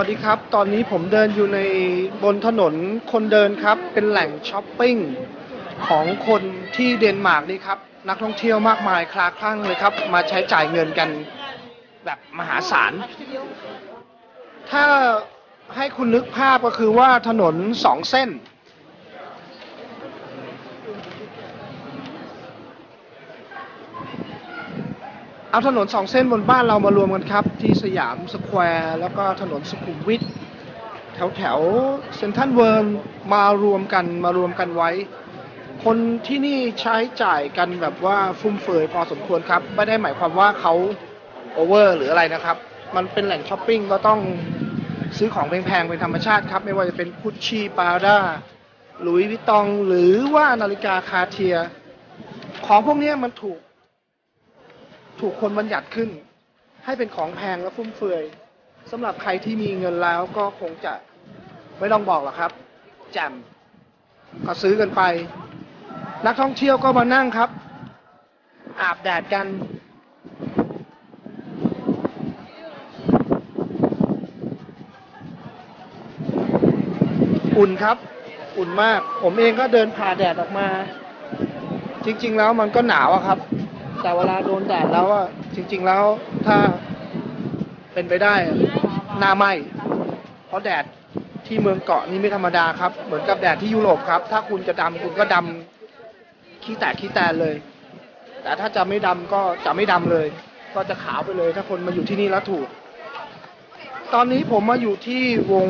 วัสดีครับ ตอนนี้ผมเดินอยู่ในบนถนนคนเดินครับ เป็นแหล่งช้อปปิ้งของคนที่เดนมาร์กนี่ครับ นักท่องเที่ยวมากมายคลาคลั่งเลยครับ มาใช้จ่ายเงินกันแบบมหาศาล ถ้าให้คุณนึกภาพก็คือว่าถนนสองเส้น เอาถนนสองเส้นบนบ้านเรามารวมกันครับ ที่สยามสแควร์แล้วก็ถนนสุขุมวิทแถวแถวเซนทันเวิร์มารวมกันมารวมกันไว้ คนที่นี่ใช้จ่ายกันแบบว่าฟุ่มเฟือยพอสมควรครับ ไม่ได้หมายความว่าเขาโอเวอร์หรืออะไรนะครับ มันเป็นแหล่งช้อปปิ้งก็ต้องซื้อของแพงๆเป็นธรรมชาติครับ ไม่ว่าจะเป็นกุชชี่ปาด้าหลุยวิตตองหรือว่านาฬิกาคาเทีย ของพวกนี้มันถูก ถูกคนบัญญัติขึ้น ให้เป็นของแพงและฟุ่มเฟือยสำหรับใครที่มีเงินแล้วก็คงจะไม่ต้องบอกหรอกครับแจ่มก็ซื้อกันไป นักท่องเที่ยวก็มานั่งครับ อาบแดดกัน อุ่นครับ อุ่นมาก ผมเองก็เดินผ่าแดดออกมา จริง ๆ แล้วมันก็หนาวอะครับ แต่เวลาโดนแดดแล้วอะจริง ๆ แล้วถ้าเป็นไปได้อะหน้าไหมเพราะแดดที่เมืองเกาะนี่ไม่ธรรมดาครับ เหมือนกับแดดที่ยุโรปครับ ถ้าคุณจะดำคุณก็ดำขี้แตกขี้แตนเลย แต่ถ้าจะไม่ดำก็จะไม่ดำเลย ก็จะขาวไปเลย ถ้าคนมาอยู่ที่นี่แล้วถูก ตอนนี้ผมมาอยู่ที่วง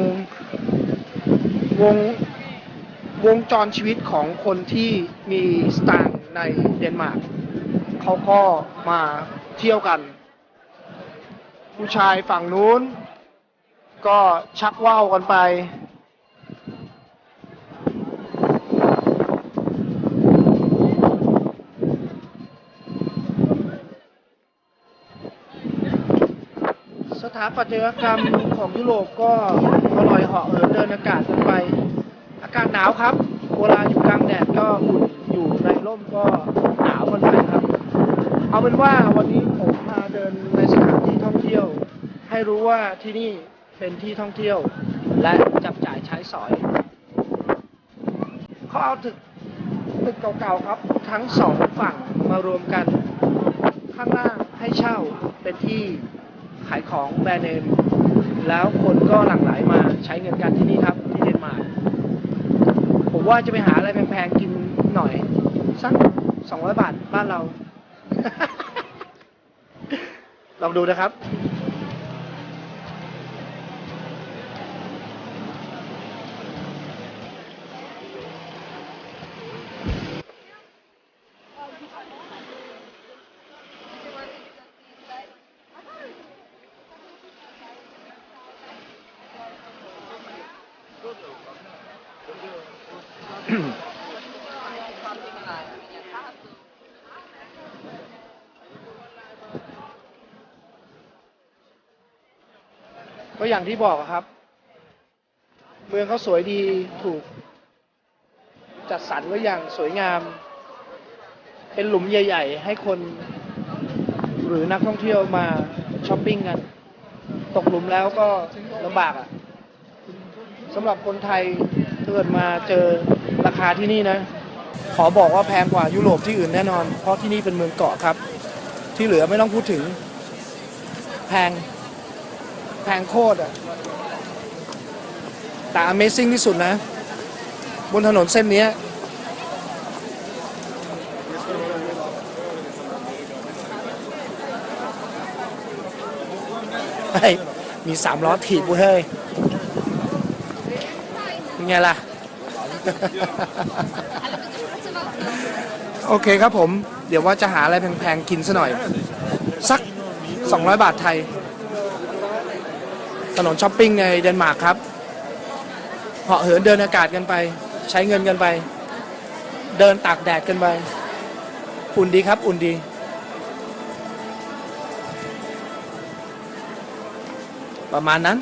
วงวงจรชีวิตของคนที่มีสตางค์ในเดนมาร์ก เขาก็มาเที่ยวกัน ผู้ชายฝั่งนู้น ก็ชักว่าวกันไป สถาปัตยกรรมของยุโรปก็อร่อยเหาะเหินเดินอากาศกันไป อากาศหนาวครับเวลาอยู่กลางแดดก็อุ่นอยู่ในร่มก็หนาวกันไปครับ เอาเป็นว่าวันนี้ผมมาเดินในสถานที่ท่องเที่ยว ให้รู้ว่าที่นี่เป็นที่ท่องเที่ยว และจับจ่ายใช้สอยเขาเอาตึกตึกเก่าๆครับ ทั้งสองฝั่งมารวมกัน ข้างล่างให้เช่าเป็นที่ขายของแบรนด์เนมแล้วคนก็หลั่งไหลมาใช้เงินกันที่นี่ครับ ที่เดนมาร์กผมว่าจะไปหาอะไรแพงๆกินหน่อยสักสองร้อยบาทบ้านเรา ลองดูนะครับ ก็อย่างที่บอกครับ เมืองเขาสวยดีถูก จัดสรรไว้อย่างสวยงาม เป็นหลุมใหญ่ ๆ ให้คน หรือนักท่องเที่ยวมาช้อปปิ้งกัน ตกหลุมแล้วก็ลำบากอะสำหรับคนไทยถ้าเกิดมาเจอราคาที่นี่นะ ขอบอกว่าแพงกว่ายุโรปที่อื่นแน่นอน เพราะที่นี่เป็นเมืองเกาะครับ ที่เหลือไม่ต้องพูดถึงแพง พงโคตรอะแต่ Amazing ที่สุดนะ บนถนนเส้นเนี้ยเฮ้ยมีสามล้อถีบเว้ยเฮ้ยเป็นไงล่ะ โอเคครับผม เดี๋ยวว่าจะหาอะไรแพงๆ กินซะหน่อย สัก 200 บาทไทย ถนนช้อปปิ้งในเดนมาร์กครับเหาะเหินเดินอากาศกันไป ใช้เงินกันไป เดินตากแดดกันไป อุ่นดีครับ อุ่นดี ประมาณนั้น